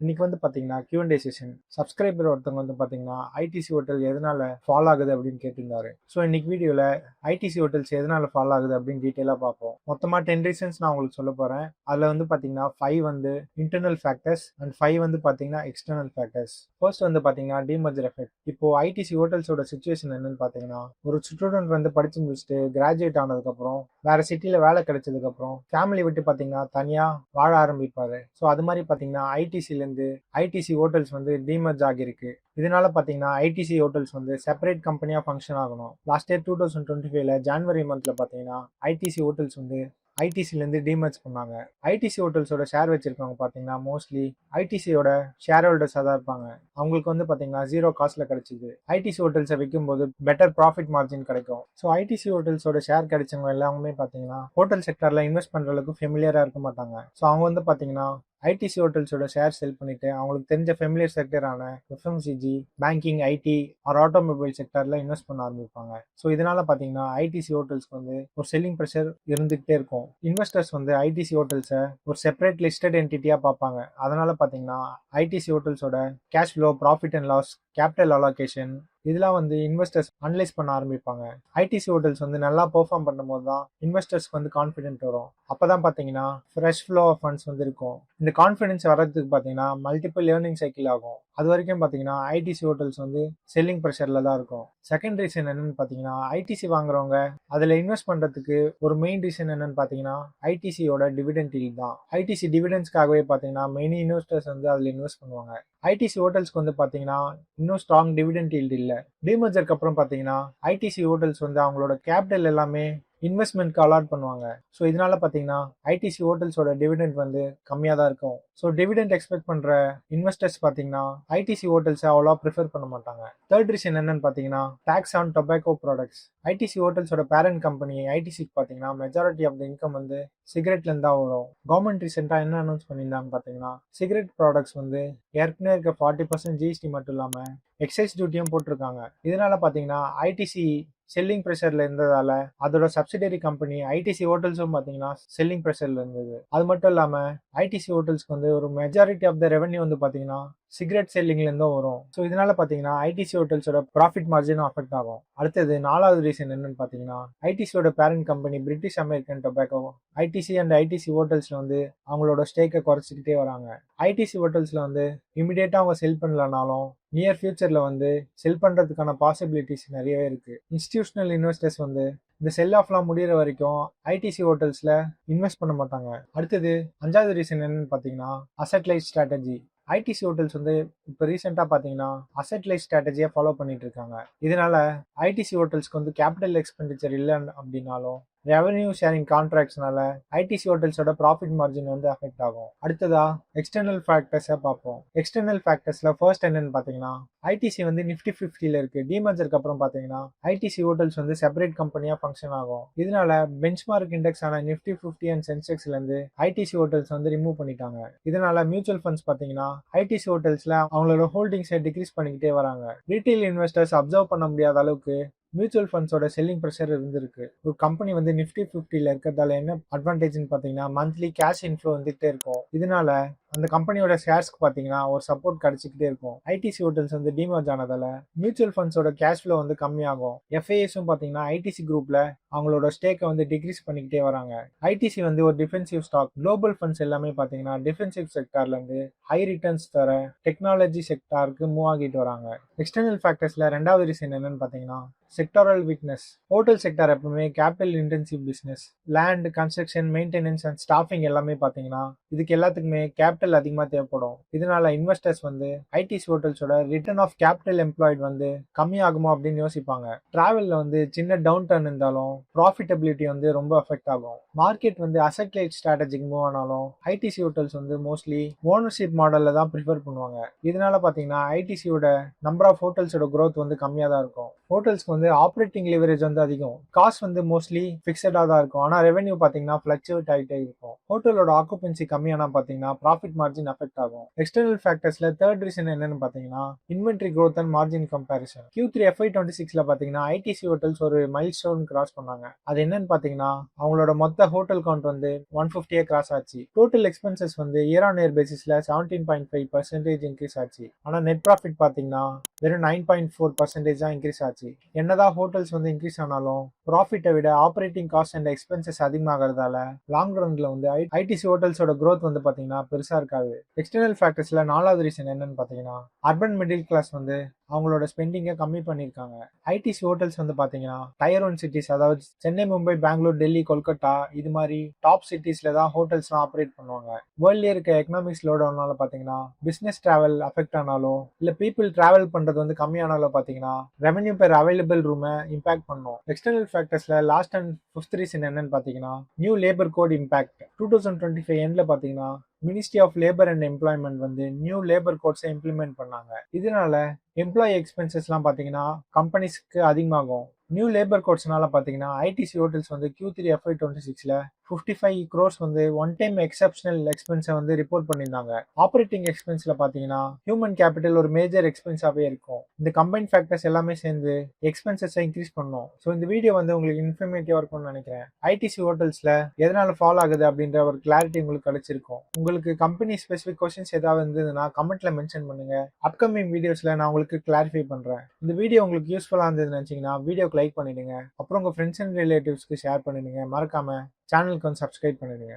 இன்னைக்கு வந்து பார்த்தீங்கன்னா Q&A செஷன் சப்ஸ்கிரைபர் ஒருத்தவங்க வந்து பார்த்தீங்கன்னா ஐடிசி ஹோட்டல் எதனால ஃபால் ஆகுது அப்படின்னு கேட்டிருந்தாரு. ஸோ இன்னைக்கு வீடியோவில் ஐடிசி ஹோட்டல்ஸ் எதனால ஃபால் ஆகுது அப்படின்னு டீட்டெயிலாக பார்ப்போம். மொத்தமாக டென் ரீசன்ஸ் நான் உங்களுக்கு சொல்ல போகிறேன் அதில் வந்து பார்த்தீங்கன்னா ஃபைவ் வந்து இன்டர்னல் ஃபேக்டர்ஸ் அண்ட் ஃபைவ் வந்து பார்த்தீங்கன்னா எக்ஸ்டர்னல் ஃபேக்டர்ஸ் ஃபர்ஸ்ட் வந்து பார்த்தீங்கன்னா டிமர்ஜர் எஃபெக்ட் இப்போ ஐடிசி ஹோட்டல்ஸோட சுச்சுவேஷன் என்னன்னு பார்த்தீங்கன்னா ஒரு ஸ்டூடெண்ட் வந்து படிச்சு முடிச்சுட்டு கிராஜுவேட் ஆனதுக்கப்புறம் வேற சிட்டியில் வேலை கிடைச்சதுக்கப்புறம் ஃபேமிலி விட்டு பார்த்தீங்கன்னா தனியாக வாழ ஆரம்பிப்பாரு. ஸோ அது மாதிரி பார்த்தீங்கன்னா சேர்ந்து ஐடிசி ஹோட்டல்ஸ் வந்து டீமர்ஜ் ஆகியிருக்கு. இதனால பார்த்தீங்கன்னா ஐடிசி ஹோட்டல்ஸ் வந்து செப்பரேட் கம்பெனியாக ஃபங்க்ஷன் ஆகணும். Last year two thousand twenty ஃபைவ்ல ஜான்வரி மந்த்ல பார்த்தீங்கன்னா ஐடிசி ஹோட்டல்ஸ் வந்து ஐடிசிலேருந்து டிமர்ஜ் பண்ணாங்க. ஐடிசி ஹோட்டல்ஸோட ஷேர் வச்சிருக்கவங்க பார்த்தீங்கன்னா மோஸ்ட்லி ஐடிசியோட ஷேர் ஹோல்டர்ஸாக தான் இருப்பாங்க. அவங்களுக்கு வந்து பார்த்தீங்கன்னா ஜீரோ காஸ்ட்ல கிடைச்சிது. ஐடிசி ஹோட்டல்ஸை விற்கும்போது பெட்டர் ப்ராஃபிட் மார்ஜின் கிடைக்கும். ஸோ ஐடிசி ஹோட்டல்ஸோட ஷேர் கிடைச்சவங்க எல்லாமே பார்த்தீங்கன்னா ஹோட்டல் செக்டரில் இன்வெஸ்ட் பண்ற அளவுக்கு ஃபெமிலியராக இருக்க மாட்டாங்க. ஸோ அவங்க வந்து பார்த்தீங்கன்னா ஐடிசி ஹோட்டல்ஸோட ஷேர் செல் பண்ணிட்டு அவங்களுக்கு தெரிஞ்ச familiar செக்டரான FMCG banking IT or automobile செக்டர்ல invest பண்ண ஆரம்பிப்பாங்க. ஸோ இதனால பார்த்தீங்கன்னா ஐடிசி ஹோட்டல்ஸ்க்கு வந்து ஒரு செல்லிங் ப்ரெஷர் இருந்துகிட்டே இருக்கும். இன்வெஸ்டர்ஸ் வந்து ஐடிசி ஹோட்டல்ஸை ஒரு செப்பரேட் லிஸ்டட் என்டிட்டியாக பார்ப்பாங்க. அதனால பார்த்தீங்கன்னா ITC ஹோட்டல்ஸோட cash flow profit and loss capital allocation இதெல்லாம் வந்து இன்வெஸ்டர்ஸ் அனலைஸ் பண்ண ஆரம்பிப்பாங்க. ஐடிசி ஹோட்டல்ஸ் வந்து நல்லா பெர்ஃபார்ம் பண்ணும்போது தான் இன்வெஸ்டர்ஸ்க்கு வந்து கான்ஃபிடென்ட் வரும். அப்பதான் பார்த்தீங்கன்னா ஃப்ரெஷ் ஃப்ளோ ஆஃப் ஃபண்ட்ஸ் வந்து இருக்கும். இந்த கான்ஃபிடன்ஸ் வர்றதுக்கு பார்த்தீங்கன்னா மல்டிபிள் லேர்னிங் சைக்கிள் ஆகும். அது வரைக்கும் பார்த்தீங்கன்னா ஐடிசி ஹோட்டல்ஸ் வந்து செல்லிங் ப்ரெஷரில் தான் இருக்கும். செகண்ட் ரீசன் என்னன்னு பார்த்தீங்கன்னா ஐடிசி வாங்குறவங்க அதில் இன்வெஸ்ட் பண்ணுறதுக்கு ஒரு மெயின் ரீசன் என்னன்னு பார்த்தீங்கன்னா ஐடிசியோட டிவிடெண்ட் டீல் தான். ஐடிசி டிவிடெண்ட்ஸ்க்காகவே பார்த்தீங்கன்னா மெயின் இன்வெஸ்டர்ஸ் வந்து அதில் இன்வெஸ்ட் பண்ணுவாங்க. ஐடிசி ஹோட்டல்ஸ்க்கு வந்து பார்த்தீங்கன்னா இன்னும் ஸ்ட்ராங் டிவிடெண்ட் டீல்டு இல்லை. டிமர்ஜருக்கு அப்புறம் பார்த்தீங்கன்னா ஐடிசி ஹோட்டல்ஸ் வந்து அவங்களோட கேபிட்டல் எல்லாமே இன்வெஸ்ட்மெண்ட்க்கு அலாட் பண்ணுவாங்க. ஸோ இதனால பார்த்தீங்கன்னா ஐடிசி ஹோட்டல்ஸோட டிவிடெண்ட் வந்து கம்மியாக தான் இருக்கும். ஸோ டிவிடெண்ட் எக்ஸ்பெக்ட் பண்ணுற இன்வெஸ்டர்ஸ் பார்த்தீங்கன்னா ஐடிசி ஹோட்டல்ஸை அவ்வளோ ப்ரிஃபர் பண்ண மாட்டாங்க. தேர்ட் ரீசன் என்னன்னு பார்த்தீங்கன்னா tax on tobacco products ITC ஹோட்டல்ஸோட parent company ஐடிசிக்கு பார்த்தீங்கன்னா மெஜாரிட்டி ஆஃப் த இன்கம் வந்து சிகரெட்லேருந்து தான் வரும். கவர்மெண்ட் ரீசெண்டாக என்ன அனௌன்ஸ் பண்ணியிருந்தாங்க பார்த்தீங்கன்னா சிகரெட் ப்ராடக்ட்ஸ் வந்து ஏற்கனவே இருக்க ஃபார்ட்டி பர்சன்ட் ஜிஎஸ்டி மட்டும் இல்லாமல் எக்ஸைஸ் டியூட்டியும் போட்டிருக்காங்க. இதனால் பார்த்தீங்கன்னா ஐடிசி செல்லிங் ப்ரெஷர்ல இருந்ததால அதோட சப்சிடரி கம்பெனி ஐடிசி ஹோட்டல்ஸும் பார்த்தீங்கன்னா செல்லிங் ப்ரெஷர்ல இருந்தது. அது மட்டும் இல்லாம ஐடிசி ஹோட்டல்ஸ்க்கு வந்து ஒரு மெஜாரிட்டி ஆஃப் த ரெவன்யூ வந்து பார்த்தீங்கன்னா சிகரெட் செல்லிங்ல இருந்தும் வரும். ஸோ இதனால பார்த்தீங்கன்னா ஐடிசி ஹோட்டல்ஸோட ப்ராஃபிட் மார்ஜின் அஃபெக்ட் ஆகும். அடுத்தது நாலாவது ரீசன் என்னன்னு பார்த்தீங்கன்னா ஐடிசியோட parent company British American tobacco ITC and ITC ஹோட்டல்ஸ்ல வந்து அவங்களோட ஸ்டேக்கை குறைச்சிக்கிட்டே வராங்க. ஐடிசி ஹோட்டல்ஸ்ல வந்து இமிடியேட்டா அவங்க செல் பண்ணலனாலும் நியர் ஃபியூச்சர்ல வந்து செல் பண்றதுக்கான பாசிபிலிட்டிஸ் நிறையவே இருக்கு. இன்ஸ்டிடியூஷனல் இன்வெஸ்டர்ஸ் வந்து இந்த செல் ஆஃப்லாம் முடிகிற வரைக்கும் ஐடிசி ஹோட்டல்ஸில் இன்வெஸ்ட் பண்ண மாட்டாங்க. அடுத்தது அஞ்சாவது ரீசன் என்னன்னு பார்த்தீங்கன்னா asset light strategy ITC hotels வந்து இப்போ ரீசெண்டாக பார்த்தீங்கன்னா அசட் லைட் ஸ்ட்ராட்டஜியை ஃபாலோ பண்ணிட்டு இருக்காங்க. இதனால ஐடிசி ஹோட்டல்ஸ்க்கு வந்து கேபிட்டல் எக்ஸ்பெண்டிச்சர் இல்லை அப்படின்னாலும் ரெவன்யூ ஷேரிங் கான்ட்ராக்ட்ஸ்னால ஐடிசி ஹோட்டல்ஸோட ப்ராஃபிட் மார்ஜின் வந்து அஃபெக்ட் ஆகும். அடுத்ததா எக்ஸ்டர்னல் ஃபேக்டர்ஸை பார்ப்போம். எக்ஸ்டர்னல் ஃபேக்டர்ஸ்ல ஃபர்ஸ்ட் என்னன்னு பார்த்தீங்கன்னா ஐடிசி வந்து நிஃப்டி ஃபிஃப்டியில் இருக்கு. டிமர்ஜருக்கு அப்புறம் பார்த்தீங்கன்னா ஐடிசி ஹோட்டல்ஸ் வந்து செப்பரேட் கம்பெனியாக ஃபங்க்ஷன் ஆகும். இதனால பெஞ்ச்மார்க் இண்டெக்ஸ் ஆன நிஃப்டி ஃபிஃப்டி அண்ட் சென்செக்ஸ்லேருந்து ஐடிசி ஹோட்டல்ஸ் வந்து ரிமூவ் பண்ணிட்டாங்க. இதனால மியூச்சுவல் ஃபண்ட்ஸ் பார்த்தீங்கன்னா ஐடிசி ஹோட்டல்ஸில் அவங்களோட ஹோல்டிங்ஸை டிக்ரீஸ் பண்ணிக்கிட்டே வராங்க. ரீட்டைல் இன்வெஸ்டர்ஸ் அப்சர்வ் பண்ண முடியாத அளவுக்கு மியூச்சுவல் ஃபண்ட்ஸோட செல்லிங் ப்ரெஷர் இருந்திருக்கு. ஒரு கம்பெனி வந்து நிஃப்டி ஃபிஃப்டியில் இருக்கிறதால என்ன அட்வான்டேஜ்னு பார்த்தீங்கன்னா மந்த்லி கேஷ் இன்ஃப்ளோ வந்துகிட்டே இருக்கும். இதனால அந்த கம்பெனியோட ஷேர்ஸ்க்கு பார்த்தீங்கன்னா ஒரு சப்போர்ட் கிடைச்சிக்கிட்டே இருக்கும். ஐடிசி ஹோட்டல்ஸ் வந்து டிமர்ஜ் ஆனதால மியூச்சுவல் ஃபண்ட்ஸோட கேஷ் ஃப்ளோ வந்து கம்மியாகும். எஃப்ஐஎஸும் பார்த்தீங்கன்னா ஐடிசி குரூப்ல அவங்களோட ஸ்டேக்கை வந்து டிக்ரீஸ் பண்ணிக்கிட்டே வராங்க. ஐடிசி வந்து ஒரு டிஃபென்சிவ் ஸ்டாக் குளோபல் ஃபண்ட்ஸ் எல்லாமே பார்த்தீங்கன்னா டிஃபென்சிவ் செக்டார்லேருந்து ஹை ரிட்டர்ன்ஸ் தர டெக்னாலஜி செக்டாருக்கு மூவ் ஆகிட்டு வராங்க. எக்ஸ்டர்னல் ஃபேக்டர்ஸ்ல ரெண்டாவது ரீசன் என்னன்னு பார்த்தீங்கன்னா செக்டாரல் வீக்னஸ் ஹோட்டல் செக்டார் எப்பவுமே capital intensive business land construction maintenance and staffing எல்லாமே பார்த்தீங்கன்னா இதுக்கு எல்லாத்துக்குமே கேபிட்டல் அதிகமாக தேவைப்படும். இதனால இன்வெஸ்டர்ஸ் வந்து ஐடிசி ஹோட்டல்ஸோட ரிட்டர்ன் ஆஃப் கேபிட்டல் எம்ப்ளாய்ட் வந்து கம்மியாகுமா அப்படின்னு யோசிப்பாங்க. டிராவலில் வந்து சின்ன டவுன் டர்ன் இருந்தாலும் ப்ராஃபிட்டபிலிட்டி வந்து ரொம்ப அஃபெக்ட் ஆகும். மார்க்கெட் வந்து அசட் லைட் ஸ்ட்ராட்டஜிக்கு மூவ் ஆனாலும் ஐடிசி ஹோட்டல்ஸ் வந்து மோஸ்ட்லி ஓனர்ஷிப் மாடலில் தான் ப்ரிஃபர் பண்ணுவாங்க. இதனால பார்த்தீங்கன்னா ஐடிசியோட நம்பர் ஆஃப் ஹோட்டல்ஸோட க்ரோத் வந்து கம்மியாக தான் இருக்கும். ஹோட்டல்ஸ்க்கு வந்து ஆப்ரேட்டிங் லிவரேஜ் வந்து அதிகம். காஸ்ட் வந்து மோஸ்ட்லி ஃபிக்ஸடாக தான் இருக்கும். ஆனால் ரெவென்யூ பார்த்தீங்கன்னா ஃப்ளக்சுவேட் ஆகிட்டே இருக்கும். ஹோட்டலோட ஆக்குபென்சி கம்மியானா பார்த்தீங்கன்னா ப்ராஃபிட் மார்ஜின் அஃபெக்ட் ஆகும். எக்ஸ்டர்னல் ஃபேக்டர்ஸில் தேர்ட் ரீசன் என்னன்னு பார்த்தீங்கன்னா inventory growth and margin comparison Q three FY twenty சிக்ஸில் பார்த்தீங்கன்னா ஐடிசி ஹோட்டல்ஸ் ஒரு மைல் ஸ்டோன் கிராஸ் பண்ணாங்க. அது என்னன்னு பார்த்தீங்கன்னா அவங்களோட மொத்த ஹோட்டல் கவுண்ட் வந்து ஒன் ஃபிஃப்டியே கிராஸ் ஆச்சு. டோட்டல் எக்ஸ்பென்சஸ் வந்து இயர் ஆன் இயர் பேசிஸ்ல seventeen point five percentage increase ஆச்சு. ஆனால் நெட் ப்ராஃபிட் பார்த்தீங்கன்னா வெறும் நைன் பாயிண்ட் ஃபோர் பர்சன்டேஜ் தான் இன்க்ரீஸ் ஆச்சு. என்னதான் ஹோட்டல்ஸ் வந்து இன்க்ரீஸ் ஆனாலும் ப்ராஃபிட்டை விட ஆப்ரேட்டிங் காஸ்ட் அண்ட் எக்ஸ்பென்சஸ் அதிகமாகிறதால லாங் ரன்ல வந்து ஐடிசி ஹோட்டல்ஸோட க்ரோத் வந்து பாத்தீங்கன்னா பெருசாக இருக்காது. எக்ஸ்டர்னல் ஃபேக்டர்ஸ்ல நாலாவது ரீசன் என்னன்னு பார்த்தீங்கன்னா அர்பன் மிடில் கிளாஸ் வந்து அவங்களோட ஸ்பெண்டிங்கை கம்மி பண்ணியிருக்காங்க. ஐடிசி ஹோட்டல்ஸ் வந்து பார்த்தீங்கன்னா டயர் ஒன் சிட்டிஸ் அதாவது சென்னை மும்பை பெங்களூர் டெல்லி கொல்கத்தா இது மாதிரி டாப் சிட்டிஸ்ல தான் ஹோட்டல்ஸ்லாம் ஆப்ரேட் பண்ணுவாங்க. வேர்ல்ட்லேயே இருக்க எக்கனாமிக்ஸ் லோடவுனால பார்த்தீங்கன்னா பிஸ்னஸ் டிராவல் அஃபெக்ட் ஆனாலும் இல்லை பீப்புள் டிராவல் பண்ணுறது வந்து கம்மியானாலும் பார்த்தீங்கன்னா ரெவன்யூ பெர் அவைலபிள் ரூமை இம்பாக்ட் பண்ணும். எக்ஸ்டர்னல் ஃபேக்டர்ஸில் லாஸ்ட் அண்ட் ஃபிஃப்த் ரீசன் என்னன்னு பார்த்தீங்கன்னா new labour code impact two thousand twenty five எண்டில் பார்த்தீங்கன்னா ministry of labour and employment வந்து நியூ லேபர் கோட்ஸை இம்ப்ளிமெண்ட் பண்ணாங்க. இதனால எம்ப்ளாயி எக்ஸ்பென்சஸ்லாம் பார்த்தீங்கன்னா கம்பெனிஸ்க்கு அதிகமாகும். நியூ லேபர் கோட்ஸ்னால பார்த்தீங்கன்னா ஐடிசி ஹோட்டல்ஸ் வந்து கியூ த்ரீ எஃப்ஐ டுவெண்ட்டி சிக்ஸில் ஃபிஃப்டி ஃபைவ் க்ரோர்ஸ் வந்து ஒன் டைம் எக்ஸப்ஷனல் எக்ஸ்பென்ஸை வந்து ரிப்போர்ட் பண்ணியிருந்தாங்க. ஆப்ரேட்டிங் எக்ஸ்பென்ஸில் பார்த்தீங்கன்னா ஹியூமன் கேபிட்டல் ஒரு மேஜர் எக்ஸ்பென்ஸாகவே இருக்கும். இந்த கம்பைன் ஃபேக்டர்ஸ் எல்லாமே சேர்ந்து எக்ஸ்பென்சஸை இன்க்ரீஸ் பண்ணும். ஸோ இந்த வீடியோ வந்து உங்களுக்கு இன்ஃபர்மேட்டிவாக இருக்கும்னு நினைக்கிறேன். ஐடிசி ஹோட்டல்ஸில் எதனால் ஃபாலோ ஆகுது அப்படின்ற ஒரு கிளாரிட்டி உங்களுக்கு கிடைச்சிருக்கும். உங்களுக்கு கம்பெனி ஸ்பெசிஃபிக் கொஸ்டின்ஸ் ஏதாவது இருந்ததுன்னா கமெண்ட்ல மென்ஷன் பண்ணுங்க. அப்கமிங் வீடியோஸில் நான் உங்களுக்கு கிளாரிஃபை பண்ணுறேன் இந்த வீடியோ உங்களுக்கு யூஸ்ஃபுல்லாக இருந்ததுன்னு நினச்சிங்கன்னா வீடியோக்கு லைக் பண்ணிடுங்க. அப்புறம் உங்கள் ஃப்ரெண்ட்ஸ் அண்ட் ரிலேட்டிவ்ஸ்க்கு ஷேர் பண்ணிடுங்க. மறக்காமல் சேனலுக்கு வந்து சப்ஸ்கிரைப் பண்ணிடுங்க.